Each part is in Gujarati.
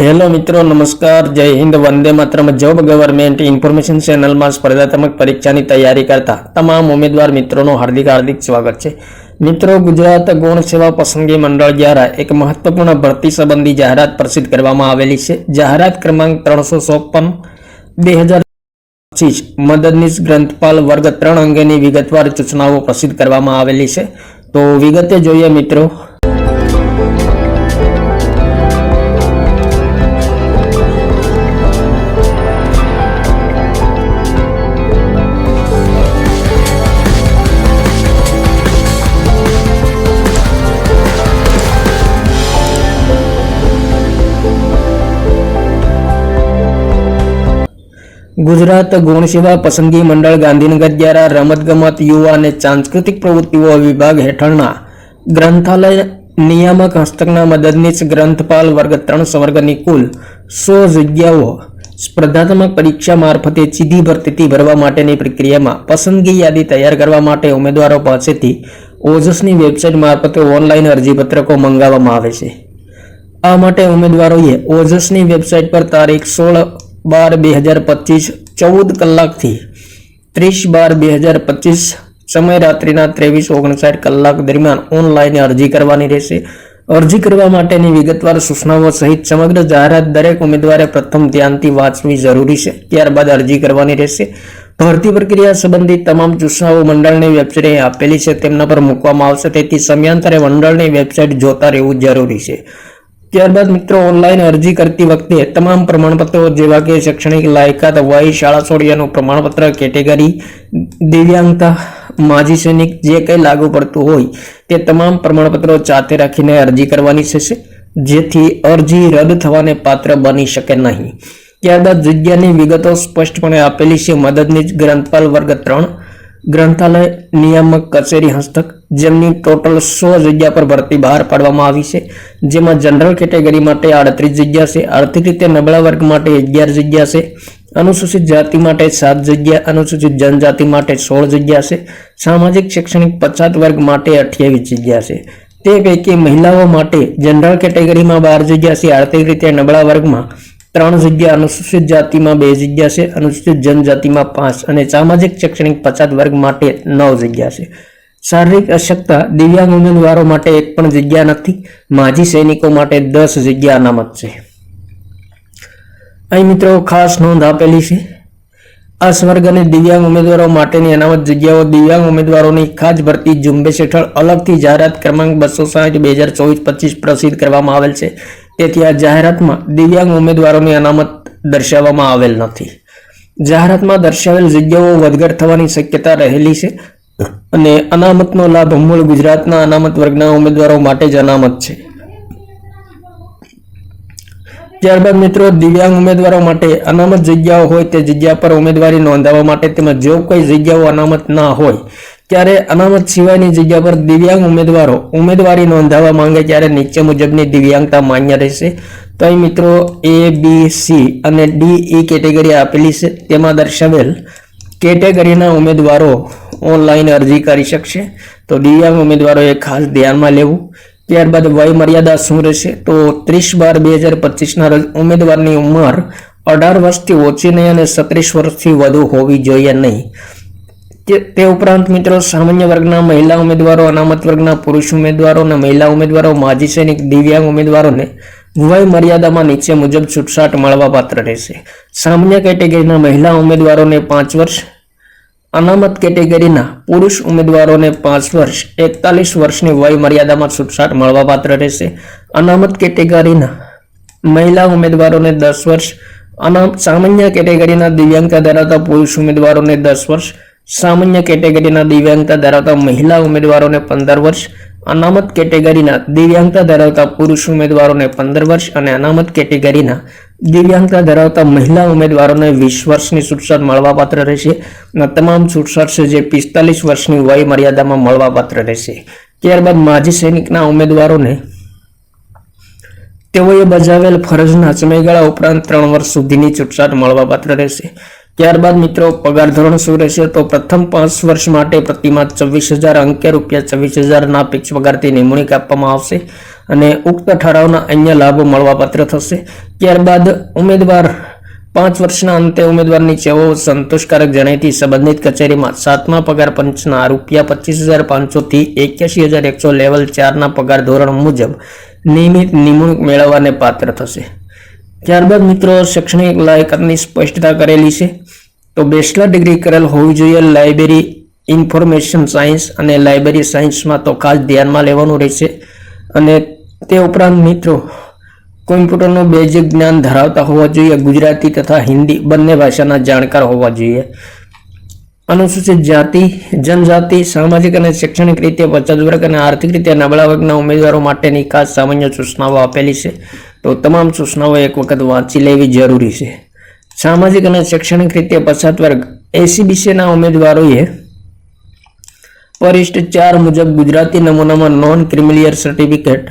હેલો મિત્રો, નમસ્કાર. જય હિન્દ, વંદે માત્રમ. જોબ ગવર્મેન્ટ ઇન્ફોર્મેશન ચેનલમાં સ્પર્ધાત્મક પરીક્ષાની તૈયારી કરતા તમામ ઉમેદવાર મિત્રોનું હાર્દિક હાર્દિક સ્વાગત છે. મિત્રો, ગુજરાત ગૌણ સેવા પસંદગી મંડળ દ્વારા એક મહત્વપૂર્ણ ભરતી સંબંધી જાહેરાત પ્રસિદ્ધ કરવામાં આવેલી છે. જાહેરાત ક્રમાંક ત્રણસો ચોપન, બે હજાર પચીસ, મદદનીશ ગ્રંથપાલ વર્ગ ત્રણ અંગેની વિગતવાર સૂચનાઓ પ્રસિદ્ધ કરવામાં આવેલી છે. તો વિગતે જોઈએ મિત્રો ગુજરાત ગુણ સેવા પસંદગી મંડળ ગાંધીનગર દ્વારા રમતગમત યુવા અને સાંસ્કૃતિક પ્રવૃત્તિઓ વિભાગ હેઠળના ગ્રંથાલય નિયામક હસ્તકના મદદનીશ ગ્રંથપાલ વર્ગ ત્રણ સંવર્ગની કુલ સો જગ્યાઓ સ્પર્ધાત્મક પરીક્ષા મારફતે સીધી ભરતીથી ભરવા માટેની પ્રક્રિયામાં પસંદગી યાદી તૈયાર કરવા માટે ઉમેદવારો પાસેથી ઓજસની વેબસાઇટ મારફતે ઓનલાઈન અરજીપત્રકો મંગાવવામાં આવે છે. આ માટે ઉમેદવારોએ ઓજસની વેબસાઇટ પર તારીખ સોળ બાર બે હજાર પચીસ ચૌદ કલાકથી ત્રીસ બાર બે હજાર પચીસ સમય રાત્રિના ત્રેવીસ ઓગણસાઠ કલાક દરમિયાન ઓનલાઈન અરજી કરવાની રહેશે. અરજી કરવા માટેની વિગતવાર સૂચનાઓ સહિત સમગ્ર જાહેરાત દરેક ઉમેદવારે પ્રથમ ધ્યાનથી વાંચવી જરૂરી છે. ત્યારબાદ અરજી કરવાની રહેશે. ભરતી પ્રક્રિયા સંબંધિત તમામ સૂચનાઓ મંડળની વેબસાઇટે આપેલી છે. તેમના પર મૂકવામાં આવશે. તેથી સમયાંતરે મંડળની વેબસાઇટ જોતા રહેવું જરૂરી છે. ત્યારબાદ મિત્રો ઓનલાઈન અરજી કરતી વખતે તમામ પ્રમાણપત્રો જેવા કે શૈક્ષણિક લાયકાત વય શાળા છોડિયાનું પ્રમાણપત્ર, કેટેગરી, દિવ્યાંગતા, માજી સૈનિક જે કંઈ લાગુ પડતું હોય તે તમામ પ્રમાણપત્રો સાથે રાખીને અરજી કરવાની થશે, જેથી અરજી રદ થવાને પાત્ર બની શકે નહીં. ત્યારબાદ જગ્યાની વિગતો સ્પષ્ટપણે આપેલી છે. મદદનીશ ગ્રંથપાલ વર્ગ ત્રણ ગ્રંથાલય, નિયામક કચેરી હસ્તક, જેમની ટોટલ સો જગ્યા પર ભરતી બહાર પાડવામાં આવી છે. જેમાં જનરલ કેટેગરી માટે આડત્રીસ જગ્યા છે, આર્થિક રીતે નબળા વર્ગ માટે અગિયાર જગ્યા છે, અનુસૂચિત જાતિ માટે સાત જગ્યા, અનુસૂચિત જનજાતિ માટે સોળ જગ્યા છે, સામાજિક શૈક્ષણિક પછાત વર્ગ માટે અઠ્યાવીસ જગ્યા છે. તે પૈકી મહિલાઓ માટે જનરલ કેટેગરીમાં બાર જગ્યા છે, આર્થિક રીતે નબળા વર્ગમાં ત્રણ જગ્યા અનુસૂચિત જાતિમાં બે જગ્યા છે, અનુસૂચિત જનજાતિમાં પાંચ અને સામાજિક શૈક્ષણિક પછાત વર્ગ માટે નવ જગ્યા છે. શારીરિક અશક્તા દિવ્યાંગ ઉમેદવારો માટે એક પણ જગ્યા નથી, માજી સૈનિકો માટે દસ જગ્યા અનામત છે. અહીં મિત્રો ખાસ નોંધ આપેલી છે. આ સ્વર્ગ અને દિવ્યાંગ ઉમેદવારો માટેની અનામત જગ્યાઓ દિવ્યાંગ ઉમેદવારોની ખાસ ભરતી ઝુંબેશ હેઠળ અલગથી જાહેરાત ક્રમાંક બસો સાઠ, બે હજાર ચોવીસ, પચીસ પ્રસિદ્ધ કરવામાં આવેલ છે. તેથી આ જાહેરાતમાં દિવ્યાંગ ઉમેદવારોની અનામત દર્શાવવામાં આવેલ નથી. જાહેરાતમાં દર્શાવેલ જગ્યાઓ વધઘટ થવાની શક્યતા રહેલી છે અને અનામતનો લાભ મૂળ ગુજરાતના અનામત વર્ગના ઉમેદવારો માટે જ અનામત છે. ત્યારબાદ મિત્રો, દિવ્યાંગ ઉમેદવારો માટે અનામત જગ્યાઓ હોય તે જગ્યા પર ઉમેદવારી નોંધાવવા માટે તેમજ જો કોઈ જગ્યાઓ અનામત ના હોય ત્યારે અનામત સિવાયની જગ્યા પર દિવ્યાંગ ઉમેદવારો ઉમેદવારી નોંધાવવા માંગે ત્યારે નીચે મુજબની દિવ્યાંગતા માન્ય રહેશે. તો અહીં મિત્રો એ બી સી અને ડી ઈ કેટેગરી આપેલી છે. તેમાં દર્શાવેલ કેટેગરીના ઉમેદવારો ઓનલાઈન અરજી કરી શકશે. તો દિવ્યાંગ ઉમેદવારોએ ખાસ ધ્યાનમાં લેવું. ત્યારબાદ વય મર્યાદા શું રહેશે? તો ત્રીસ બાર બે હજાર પચીસના રોજ ઉમેદવારની ઉંમર અઢાર વર્ષથી ઓછી નહીં અને સત્રીસ વર્ષથી વધુ હોવી જોઈએ નહીં. તે- ઉપરાંત મિત્રો સામાન્ય વર્ગના મહિલા ઉમેદવારો, અનામત વર્ગના પુરુષ ઉમેદવારો અને મહિલા ઉમેદવારો, માજી સૈનિક, દિવ્યાંગ ઉમેદવારોને વય મર્યાદામાં નીચે મુજબ છૂટછાટ મળવા પાત્ર રહેશે. સામાન્ય કેટેગરીના મહિલા ઉમેદવારોને પાંચ વર્ષ, અનામત કેટેગરીના પુરુષ ઉમેદવારોને પાંચ વર્ષ, એકતાલીસ વર્ષની વય મર્યાદામાં છૂટછાટ મળવાપાત્ર રહેશે. અનામત કેટેગરીના મહિલા ઉમેદવારોને દસ વર્ષ, અનામ સામાન્ય કેટેગરીના દિવ્યાંગતા ધરાવતા પુરુષ ઉમેદવારોને દસ વર્ષ સામાન્ય કેટેગરીના દિવ્યાંગતા ધરાવતા મહિલા ઉમેદવારોને પંદર વર્ષ, અનામત કેટેગરીના દિવ્યાંગતા ધરાવતા પુરુષ ઉમેદવારોને પંદર વર્ષ અને અનામત કેટેગરીના દિવ્યાંગતા ધરાવતા મહિલા ઉમેદવારોને વીસ વર્ષની છૂટછાટ મળવાપાત્ર રહેશે અને તમામ છૂટછાટ છે જે પિસ્તાલીસ વર્ષની વય મર્યાદામાં મળવાપાત્ર રહેશે. ત્યારબાદ માજી સૈનિકના ઉમેદવારોને તેઓએ બજાવેલ ફરજના સમયગાળા ઉપરાંત ત્રણ વર્ષ સુધીની છૂટછાટ મળવાપાત્ર રહેશે. ત્યારબાદ મિત્રો, પગાર ધોરણ શું રહેશે? તો પ્રથમ પાંચ વર્ષ માટે પ્રતિમા છવ્વીસ હજાર, અંકે રૂપિયા છવ્વીસ હજારના ફિક્સ પગારથી નિમણૂક આપવામાં આવશે અને ઉક્ત ઠરાવના અન્ય લાભો મળવાપાત્ર થશે. ત્યારબાદ ઉમેદવાર, પાંચ વર્ષના અંતે ઉમેદવારની સેવાઓ સંતોષકારક જણાયથી સંબંધિત કચેરીમાં સાતમા પગાર પંચના રૂપિયા પચીસ હજાર પાંચસોથી એક્યાસી હજાર એકસો લેવલ ચારના પગાર ધોરણ મુજબ નિયમિત નિમણૂક મેળવવાને પાત્ર થશે. ત્યારબાદ મિત્રો શૈક્ષણિક લાયકાતની સ્પષ્ટતા કરેલી છે તો બેચલર ડિગ્રી કરેલ હોવી જોઈએ લાઇબ્રેરી ઇન્ફોર્મેશન સાયન્સ અને લાઇબ્રેરી સાયન્સમાં તો ખાસ ધ્યાનમાં લેવાનું રહેશે. અને તે ઉપરાંત મિત્રો, કોમ્પ્યુટરનું બેઝિક જ્ઞાન ધરાવતા હોવા જોઈએ, ગુજરાતી તથા હિન્દી બંને ભાષાના જાણકાર હોવા જોઈએ. અનુસૂચિત જાતિ, જનજાતિ, સામાજિક અને શૈક્ષણિક રીતે પછાત વર્ગ અને આર્થિક રીતે નબળા વર્ગના ઉમેદવારો માટેની ખાસ સામાન્ય સૂચનાઓ આપેલી છે. તો તમામ સૂચનાઓ એક વખત વાંચી લેવી જરૂરી છે. સામાજિક અને શૈક્ષણિક રીતે પછાત વર્ગ એસીબીસીના ઉમેદવારોએ પરિષ્ઠ ચાર મુજબ ગુજરાતી નમૂનામાં નોન ક્રિમિલિયર સર્ટિફિકેટ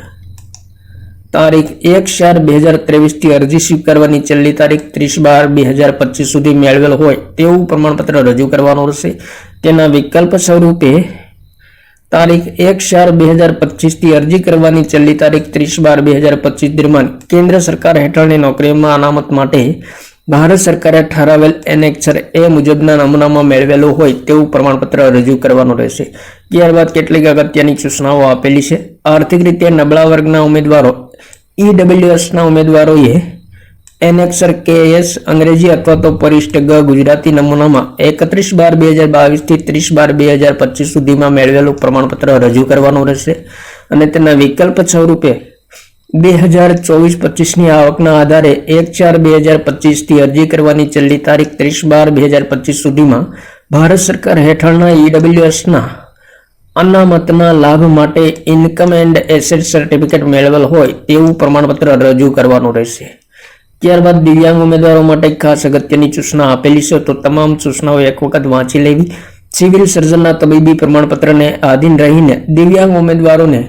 તારીખ એક ચાર બે હજાર ત્રેવીસથી અરજી સ્વીકારવાની છેલ્લી તારીખ ત્રીસ બાર બે હજાર પચીસ સુધી મેળવેલ હોય તેવું પ્રમાણપત્ર રજૂ કરવાનું રહેશે. તેના વિકલ્પ સ્વરૂપે તારીખ એક ચાર બે હજાર પચીસથી અરજી કરવાની છેલ્લી તારીખ ત્રીસ બાર બે હજાર પચીસ દરમિયાન કેન્દ્ર સરકાર હેઠળની નોકરીમાં અનામત માટે ભારત સરકારે ઠરાવેલ એનેક્સર એ મુજબના નમૂનામાં મેળવેલું હોય તેવું પ્રમાણપત્ર રજૂ કરવાનું રહેશે. ત્યારબાદ કેટલીક અગત્યની સૂચનાઓ આપેલી છે. આર્થિક રીતે નબળા વર્ગના ઉમેદવારો ઈડબ્લ્યુએસના ઉમેદવારોએ એનેક્સર કેએસ અંગ્રેજી અથવા તો પરિષ્ઠ ગ ગુજરાતી નમૂનામાં એકત્રીસ બાર બે હજાર બાવીસથી ત્રીસ બાર બે હજાર પચીસ સુધીમાં મેળવેલું પ્રમાણપત્ર રજૂ કરવાનું રહેશે. અને તેના વિકલ્પ સ્વરૂપે બે હજાર ચોવીસ પચીસની આવકના આધારે એક ચાર બે હજાર પચીસથી અરજી કરવાની છેલ્લી તારીખ ત્રીસ બાર બે હજાર પચીસ સુધીમાં ભારત સરકાર હેઠળના ઈડબ્લ્યુએસના અનામતના લાભ માટે ઇન્કમ એન્ડ એસેટ સર્ટિફિકેટ મેળવેલ હોય તેવું પ્રમાણપત્ર રજૂ કરવાનું રહેશે. ત્યારબાદ દિવ્યાંગ ઉમેદવારો માટે ખાસ અગત્યની સૂચના આપેલી છે. તો તમામ સૂચનાઓ એક વખત વાંચી લેવી. સિવિલ સર્જનના તબીબી પ્રમાણપત્રને આધીન રહીને દિવ્યાંગ ઉમેદવારોને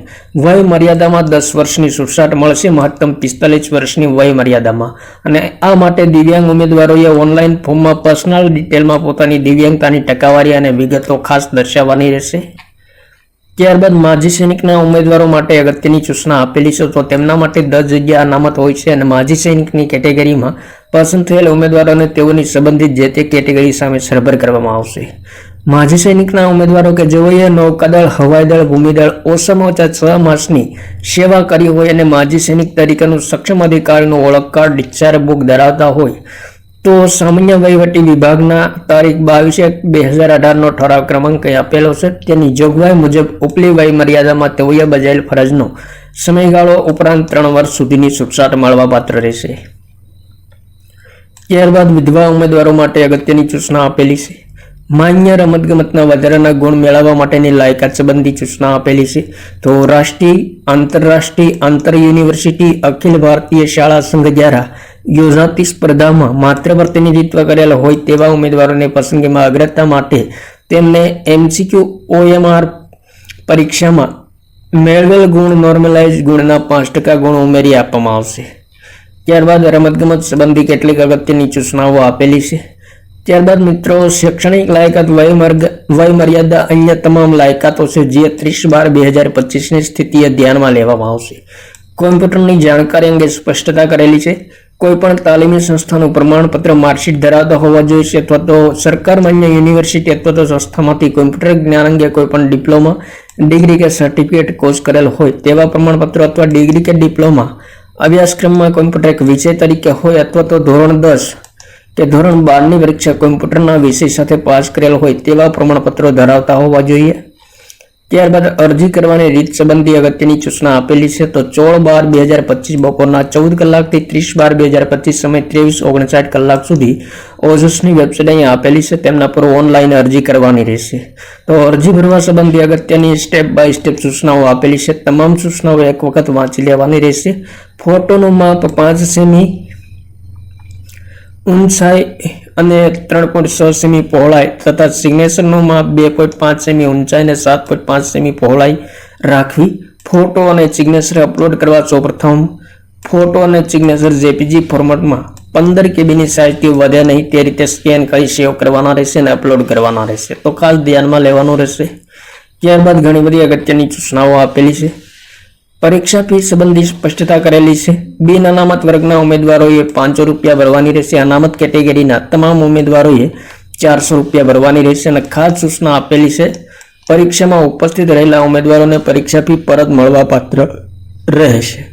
વય મર્યાદામાં દસ વર્ષની છૂટછાટ મળશે. મહત્તમ પિસ્તાલીસ વર્ષની વય મર્યાદામાં અને આ માટે દિવ્યાંગ ઉમેદવારોએ ઓનલાઈન ફોર્મમાં પર્સનલ ડિટેલમાં પોતાની દિવ્યાંગતાની ટકાવારી અને વિગતો ખાસ દર્શાવવાની રહેશે. ત્યારબાદ માજી સૈનિકના ઉમેદવારો માટે અગત્યની સૂચના આપેલી છે. તો તેમના માટે દસ જગ્યા અનામત હોય છે અને માજી સૈનિકની કેટેગરીમાં પસંદ થયેલ ઉમેદવારોને તેઓની સંબંધિત જે તે કેટેગરી સામે સરભર કરવામાં આવશે. માજી સૈનિકના ઉમેદવારો કે જેઓએ નૌકાદળ, હવાઈદળ, ભૂમિદળ ઓછામાં ઓછા છ માસની સેવા કરી હોય અને માજી સૈનિક તરીકેનું સક્ષમ અધિકારીનું ઓળખ કાર્ડ ડિસ્ચાર્જ બુક ધરાવતા હોય તો સામાન્ય વહીવટી વિભાગના તારીખ બાવીસ એક બે હજાર અઢારનો ઠરાવ ક્રમાંક આપેલો છે. તેની જોગવાઈ મુજબ ઉપલી વય મર્યાદામાં તેઓએ બજાવેલ ફરજનો સમયગાળો ઉપરાંત ત્રણ વર્ષ સુધીની છૂટછાટ મળવાપાત્ર રહેશે. ત્યારબાદ વિધવા ઉમેદવારો માટે અગત્યની સૂચના આપેલી છે. માન્ય રમતગમતના વધારાના ગુણ મેળવવા માટેની લાયકાત સંબંધી સૂચના આપેલી છે. તો રાષ્ટ્રીય, આંતરરાષ્ટ્રીય આંતર યુનિવર્સિટી અખિલ ભારતીય શાળા સંઘ દ્વારા યોજાતી સ્પર્ધામાં માત્ર પ્રતિનિધિત્વ કરેલ હોય તેવા ઉમેદવારોને પસંદગીમાં અગ્રતા માટે તેમને એમસીક્યુ ઓએમઆર પરીક્ષામાં મેળવેલ ગુણ નોર્મલાઇઝ ગુણના પાંચ ટકા ગુણ ઉમેરી આપવામાં આવશે. ત્યારબાદ રમતગમત સંબંધી કેટલીક અગત્યની સૂચનાઓ આપેલી છે. ત્યારબાદ મિત્રો, શૈક્ષણિક લાયકાત વયમર્ગ, વયમર્યાદા અન્ય તમામ લાયકાતો છે જે ત્રીસ બાર બે હજાર પચીસની સ્થિતિએ ધ્યાનમાં લેવામાં આવશે. કોમ્પ્યુટરની જાણકારી અંગે સ્પષ્ટતા કરેલી છે. કોઈપણ તાલીમી સંસ્થાનું પ્રમાણપત્ર માર્કશીટ ધરાવતા હોવા જોઈએ અથવા તો સરકાર માન્ય યુનિવર્સિટી અથવા તો સંસ્થામાંથી કોમ્પ્યુટર જ્ઞાન અંગે કોઈપણ ડિપ્લોમા, ડિગ્રી કે સર્ટિફિકેટ કોર્સ કરેલ હોય તેવા પ્રમાણપત્રો અથવા ડિગ્રી કે ડિપ્લોમા અભ્યાસક્રમમાં કોમ્પ્યુટર એક વિષય તરીકે હોય અથવા તો ધોરણ દસ કે ધોરણ બારની પરીક્ષા કોમ્પ્યુટરના વિષય સાથે પાસ કરેલ હોય તેવા પ્રમાણપત્રો ધરાવતા હોવા જોઈએ. ત્યારબાદ અરજી કરવાની રીત સંબંધી અગત્યની સૂચના આપેલી છે. તો ચોળ બાર બે હજાર પચીસ બપોરના ચૌદ કલાકથી ત્રીસ બાર બે હજાર પચીસ સમય ત્રેવીસ ઓગણસાઠ કલાક સુધી ઓઝસની વેબસાઇટ અહીંયા આપેલી છે. તેમના પર ઓનલાઈન અરજી કરવાની રહેશે. તો અરજી ભરવા સંબંધી અગત્યની સ્ટેપ બાય સ્ટેપ સૂચનાઓ આપેલી છે. તમામ સૂચનાઓ એક વખત વાંચી લેવાની રહેશે. ફોટોનું માપ પાંચ સેમી ઊંચાઈ અને ત્રણ પોઈન્ટ છ સેમી પહોળાઈ તથા સિગ્નેચરનું માપ બે પોઈન્ટ પાંચ સેમી ઊંચાઈ અને સાત પોઈન્ટ પાંચ સેમી પહોળાઈ રાખવી. ફોટો અને સિગ્નેચર અપલોડ કરવા સૌપ્રથમ ફોટો અને સિગ્નેચર જેપીજી ફોર્મેટમાં પંદર કેબીની સાઇઝથી વધે નહીં, તે રીતે સ્કેન કરી સેવ કરવાના રહેશે અને અપલોડ કરવાના રહેશે. તો ખાસ ધ્યાનમાં લેવાનું રહેશે. ત્યારબાદ ઘણી બધી અગત્યની સૂચનાઓ આપેલી છે. પરીક્ષા ફી સંબંધી સ્પષ્ટતા કરેલી છે. બિન અનામત વર્ગના ઉમેદવારોએ પાંચસો રૂપિયા ભરવાની રહેશે. અનામત કેટેગરીના તમામ ઉમેદવારોએ ચારસો રૂપિયા ભરવાની રહેશે અને ખાસ સૂચના આપેલી છે. પરીક્ષામાં ઉપસ્થિત રહેલા ઉમેદવારોને પરીક્ષા ફી પરત મળવાપાત્ર રહેશે.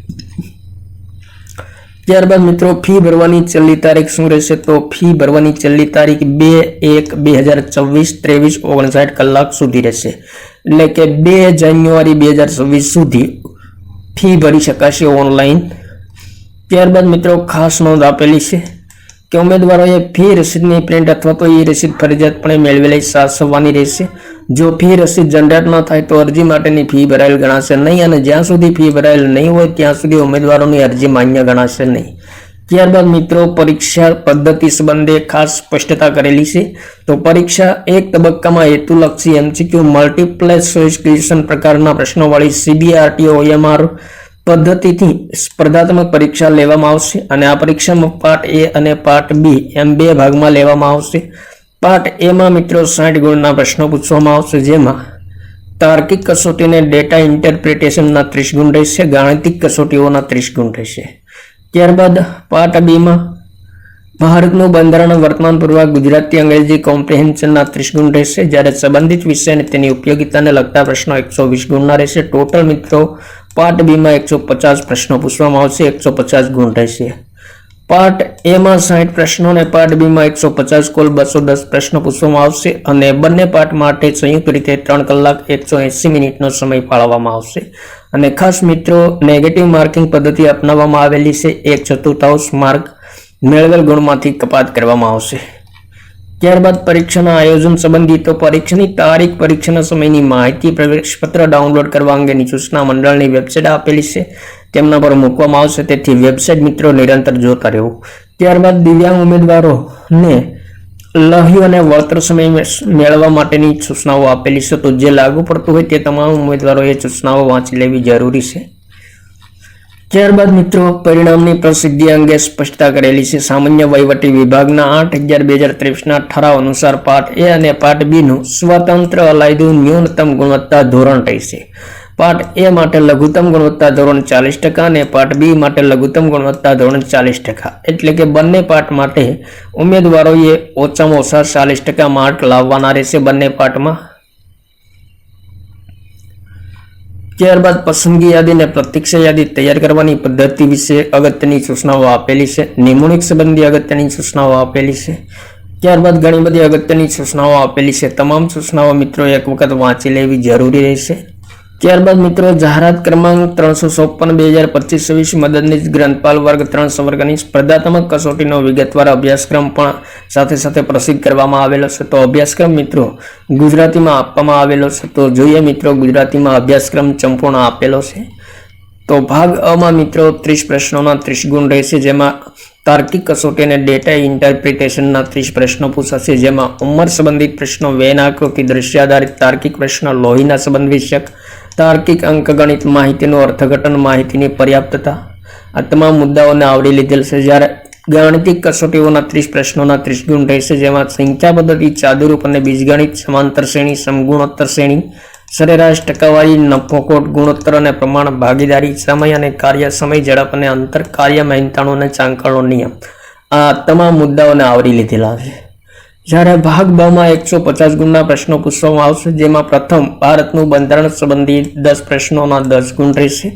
ત્યારબાદ મિત્રો, ફી ભરવાની છેલ્લી તારીખ શું રહેશે? તો ફી ભરવાની છેલ્લી તારીખ બે એક બે હજાર છવ્વીસ ત્રેવીસ ઓગણસાઠ કલાક સુધી રહેશે. એટલે કે બે જાન્યુઆરી બે હજાર છવ્વીસ સુધી ફી ભરી શકાશે ઓનલાઈન. ત્યારબાદ મિત્રો ખાસ નોંધ આપેલી છે કે ઉમેદવારોએ ફી રસીદની પ્રિન્ટ અથવા તો એ રસીદ ફરજિયાતપણે મેળવેલી સાચવવાની રહેશે. જો ફી રસીદ જનરેટ ન થાય તો અરજી માટેની ફી ભરાયેલ ગણાશે નહીં અને જ્યાં સુધી ફી ભરાયેલ નહીં હોય ત્યાં સુધી ઉમેદવારોની અરજી માન્ય ગણાશે નહીં. ત્યારબાદ મિત્રો, પરીક્ષા પદ્ધતિ સંબંધે ખાસ સ્પષ્ટતા કરેલી છે. તો પરીક્ષા એક તબક્કામાં હેતુલક્ષી એમસીક્યુ મલ્ટીપ્લેસ ચોઇસ ક્વેશ્ચન પ્રકારના પ્રશ્નોવાળી સીબીઆરટી ઓએમઆર પદ્ધતિથી સ્પર્ધાત્મક પરીક્ષા લેવામાં આવશે અને આ પરીક્ષામાં પાર્ટ એ અને પાર્ટ બી એમ બે ભાગમાં લેવામાં આવશે. પાર્ટ એમાં મિત્રો સાઠ ગુણના પ્રશ્નો પૂછવામાં આવશે, જેમાં તાર્કિક કસોટીને ડેટા ઇન્ટરપ્રિટેશનના ત્રીસ ગુણ રહેશે, ગાણિતિક કસોટીઓના ત્રીસ ગુણ રહેશે. ત્યારબાદ પાર્ટ બીમાં ભારતનું બંધારણ વર્તમાન પૂર્વક ગુજરાતી અંગ્રેજી કોમ્પ્રિહેન્શનના ત્રીસ ગુણ રહેશે. જ્યારે સંબંધિત વિષય અને તેની ઉપયોગિતાને લગતા પ્રશ્નો એકસો વીસ ગુણના રહેશે. ટોટલ મિત્રો, પાર્ટ બીમાં એકસો પચાસ પ્રશ્નો પૂછવામાં આવશે. એકસો પચાસ ગુણ રહેશે. પાર્ટ એમાં સાઠ પ્રશ્નો અને પાર્ટ બીમાં એકસો પચાસ, કુલ બસો દસ પ્રશ્નો પૂછવામાં આવશે અને બંને પાર્ટ માટે સંયુક્ત રીતે ત્રણ કલાક એકસો એંસી મિનિટનો સમય ફાળવવામાં આવશે. અને ખાસ મિત્રો નેગેટિવ માર્કિંગ પદ્ધતિ અપનાવવામાં આવેલી છે. એક ચતુર્થાંશ માર્ક મેળવેલ ગુણમાંથી કપાત કરવામાં આવશે. ત્યારબાદ પરીક્ષાના આયોજન સંબંધિત પરીક્ષાની તારીખ, પરીક્ષાના સમયની માહિતી, પ્રવેશપત્ર ડાઉનલોડ કરવા અંગેની સૂચના મંડળની વેબસાઇટ આપેલી છે. તેમના પર મૂકવામાં આવશે. તેથી વેબસાઇટ મિત્રો નિરંતર જોતા રહેવું. ત્યારબાદ દિવ્યાંગ ઉમેદવારોને લહ્યું અને વળતર સમય મેળવવા માટેની સૂચનાઓ આપેલી છે. તો જે લાગુ પડતું હોય તે તમામ ઉમેદવારોએ સૂચનાઓ વાંચી લેવી જરૂરી છે. ત્યારબાદ મિત્રો, પરિણામની પ્રસિદ્ધિ અંગે સ્પષ્ટતા કરેલી છે. સામાન્ય વહીવટી વિભાગના આઠ અગિયાર બે હજાર ત્રેવીસના ઠરાવ અનુસાર પાઠ એ અને પાઠ બી નું સ્વતંત્ર અલાયદું ન્યૂનતમ ગુણવત્તા ધોરણ રહેશે પાઠ એ માટે લઘુત્તમ ગુણવત્તા ધોરણ ચાલીસ ટકા અને પાર્ટ બી માટે લઘુત્તમ ગુણવત્તા ધોરણ ચાલીસ ટકા. એટલે કે બંને પાઠ માટે ઉમેદવારોએ ઓછામાં ઓછા ચાલીસ ટકા માર્ક લાવવાના રહેશે બંને પાર્ટમાં. ત્યારબાદ પસંદગી યાદી અને પ્રતીક્ષા યાદી તૈયાર કરવાની પદ્ધતિ વિશે અગત્યની સૂચનાઓ આપેલી છે. નિમણૂક સંબંધી અગત્યની સૂચનાઓ આપેલી છે. ત્યારબાદ ઘણી બધી અગત્યની સૂચનાઓ આપેલી છે. તમામ સૂચનાઓ મિત્રો એક વખત વાંચી લેવી જરૂરી રહેશે. ત્યારબાદ મિત્રો, જાહેરાત ક્રમાંક ત્રણસો ચોપન બે હજાર પચીસ છવ્વીસ, મદદનીશ ગ્રંથપાલ વર્ગ ત્રણ સંવર્ગની સ્પર્ધાત્મક કસોટીનો વિગતવાર અભ્યાસક્રમ પણ સાથે સાથે પ્રસિદ્ધ કરવામાં આવેલો છે. તો અભ્યાસક્રમ મિત્રો, ગુજરાતીમાં આપવામાં આવેલો છે. તો જોઈએ મિત્રો, ગુજરાતીમાં અભ્યાસક્રમ સંપૂર્ણ આપેલો છે. તો ભાગ અમાં મિત્રો, ત્રીસ પ્રશ્નોના ત્રીસ ગુણ રહેશે, જેમાં તાર્કિક કસોટી અને ડેટા ઇન્ટરપ્રિટેશનના ત્રીસ પ્રશ્નો પૂછાશે, જેમાં ઉંમર સંબંધિત પ્રશ્નો વેન આકૃતિ દ્રશ્યાધારિત તાર્કિક પ્રશ્ન, લોહીના સંબંધ વિષયક તાર્કિક અંકગણિત માહિતીનું અર્થઘટન માહિતીની પર્યાપ્તતા. આ તમામ મુદ્દાઓને આવરી લીધેલ છે. જ્યારે ગાણિતિક કસોટીઓના ત્રીસ પ્રશ્નોના ત્રીસ ગુણ રહેશે, જેમાં સંખ્યા ચાદુરૂપ અને બીજગણિત સમાંતર શ્રેણી, સમગુણોત્તર શ્રેણી, સરેરાશ ટકાવારી, નફોકોટ, ગુણોત્તર અને પ્રમાણ, ભાગીદારી, સમય અને કાર્ય, સમય ઝડપ અને અંતર, કાર્ય મહેનતાણો અને ચાંકણો નિયમ. આ તમામ મુદ્દાઓને આવરી લીધેલા છે. જ્યારે ભાગ બમાં એકસો પચાસ ગુણના પ્રશ્નો પૂછવામાં આવશે, જેમાં પ્રથમ, ભારતનું બંધારણ સંબંધી દસ પ્રશ્નોના દસ ગુણ રહેશે.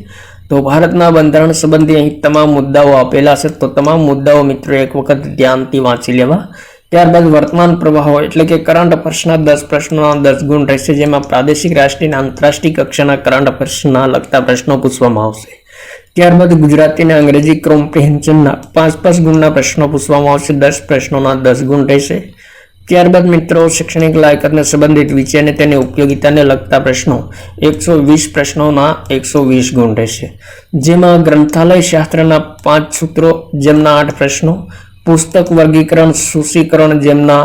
તો ભારતના બંધારણ સંબંધી અહીં તમામ મુદ્દાઓ આપેલા છે, તો તમામ મુદ્દાઓ મિત્રો એક વખત ધ્યાનથી વાંચી લેવા. ત્યારબાદ વર્તમાન પ્રવાહો, એટલે કે કરંટ અફેર્સના દસ પ્રશ્નોના દસ ગુણ રહેશે, જેમાં પ્રાદેશિક રાષ્ટ્રીય આંતરરાષ્ટ્રીય કક્ષાના કરંટ અફેર્સના લગતા પ્રશ્નો પૂછવામાં આવશે. ત્યારબાદ ગુજરાતી અને અંગ્રેજી કોમ્પ્રિહેન્શનના પાંચ પાંચ ગુણના પ્રશ્નો પૂછવામાં આવશે, દસ પ્રશ્નોના દસ ગુણ રહેશે. ત્યારબાદ મિત્રો, શૈક્ષણિક લાયકાતને સંબંધિત વિષય અને તેની ઉપયોગિતાને લગતા પ્રશ્નો એકસો વીસ પ્રશ્નોના એકસો વીસ ગુણ રહેશે. જેમાં ગ્રંથાલય શાસ્ત્રના પાંચ સૂત્રો, જેમના આઠ પ્રશ્નો, પુસ્તક વર્ગીકરણ સૂચીકરણ જેમના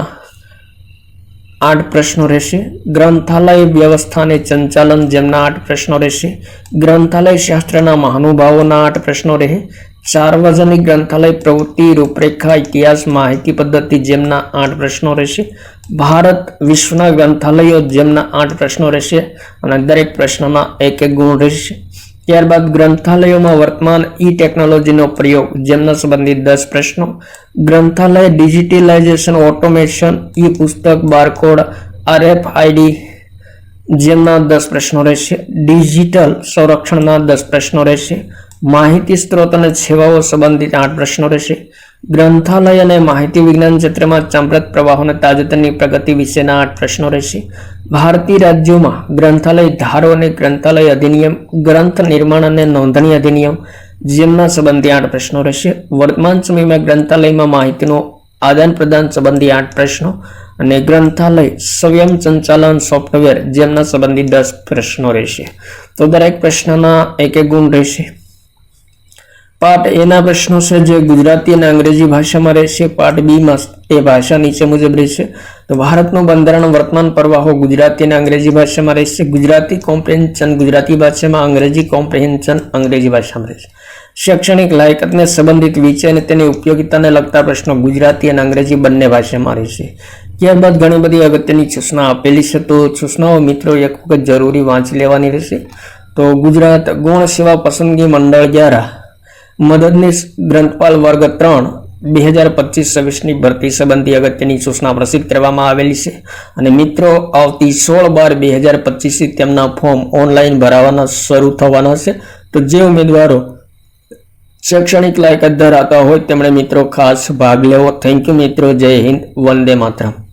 આઠ પ્રશ્નો રહેશે, ગ્રંથાલય વ્યવસ્થાને સંચાલન જેમના આઠ પ્રશ્નો રહેશે, ગ્રંથાલય શાસ્ત્રના મહાનુભાવોના આઠ પ્રશ્નો રહે સાર્વજનિક ગ્રંથાલય પ્રવૃત્તિ, રૂપરેખા, ઇતિહાસ, માહિતી પદ્ધતિ જેમના આઠ પ્રશ્નો રહેશે. ભારત વિશ્વના ગ્રંથાલયો જેમના આઠ પ્રશ્નો રહેશે અને દરેક પ્રશ્નમાં એક એક ગુણ રહેશે. ત્યારબાદ ગ્રંથાલયોમાં વર્તમાન ઈ ટેકનોલોજીનો પ્રયોગ જેમના સંબંધિત દસ પ્રશ્નો. ગ્રંથાલય ડિજિટલાઇઝેશન, ઓટોમેશન ઈ પુસ્તક બારકોડ, આરએફઆઈડી જેમના દસ પ્રશ્નો રહેશે. ડિજિટલ સંરક્ષણના દસ પ્રશ્નો રહેશે. માહિતી સ્ત્રોત અને સેવાઓ સંબંધિત આઠ પ્રશ્નો રહેશે. ગ્રંથાલય અને માહિતી વિજ્ઞાન ક્ષેત્રમાં ચાંપ્રત પ્રવાહો અને તાજેતરની પ્રગતિ વિશેના આઠ પ્રશ્નો રહેશે. ભારતીય રાજ્યોમાં ગ્રંથાલય ધારો અને ગ્રંથાલય અધિનિયમ, ગ્રંથ નિર્માણ અને નોંધણી અધિનિયમ જેમના સંબંધી આઠ પ્રશ્નો રહેશે. વર્તમાન સમયમાં ગ્રંથાલયમાં માહિતીનો આદાન પ્રદાન સંબંધી આઠ પ્રશ્નો અને ગ્રંથાલય સ્વયં સંચાલન સોફ્ટવેર જેમના સંબંધિત દસ પ્રશ્નો રહેશે. તો દરેક પ્રશ્નના એક એક ગુણ રહેશે. પાર્ટ એના પ્રશ્નો છે જે ગુજરાતી અને અંગ્રેજી ભાષામાં રહેશે. પાર્ટ બીમાં એ ભાષા નીચે મુજબ રહેશે. તો ભારતનું બંધારણ વર્તમાન પ્રવાહો ગુજરાતી અને અંગ્રેજી ભાષામાં રહેશે. ગુજરાતી કોમ્પ્રિહેન્શન ગુજરાતી ભાષામાં, અંગ્રેજી કોમ્પ્રિહેન્શન અંગ્રેજી ભાષામાં રહેશે. શૈક્ષણિક લાયકતને સંબંધિત વિષય અને તેની ઉપયોગિતાને લગતા પ્રશ્નો ગુજરાતી અને અંગ્રેજી બંને ભાષામાં રહેશે. ત્યારબાદ ઘણી બધી અગત્યની સૂચના આપેલી છે. તો સૂચનાઓ મિત્રો એક વખત જરૂરી વાંચી લેવાની રહેશે. તો ગુજરાત ગુણ સેવા પસંદગી મંડળ દ્વારા મદદનીશ ગ્રંથપાલ વર્ગ ત્રણ, બે હજાર પચીસ છવ્વીસની ભરતી સંબંધી અગત્યની સૂચના પ્રસિદ્ધ કરવામાં આવેલી છે. અને મિત્રો, આવતી સોળ બાર બે હજાર પચીસથી તેમના ફોર્મ ઓનલાઈન ભરાવાના શરૂ થવાના છે. તો જે ઉમેદવારો શૈક્ષણિક લાયકાત ધરાવતા હોય, તેમણે મિત્રો ખાસ ભાગ લેવો. થેન્ક યુ મિત્રો. જય હિન્દ. વંદે માતરમ.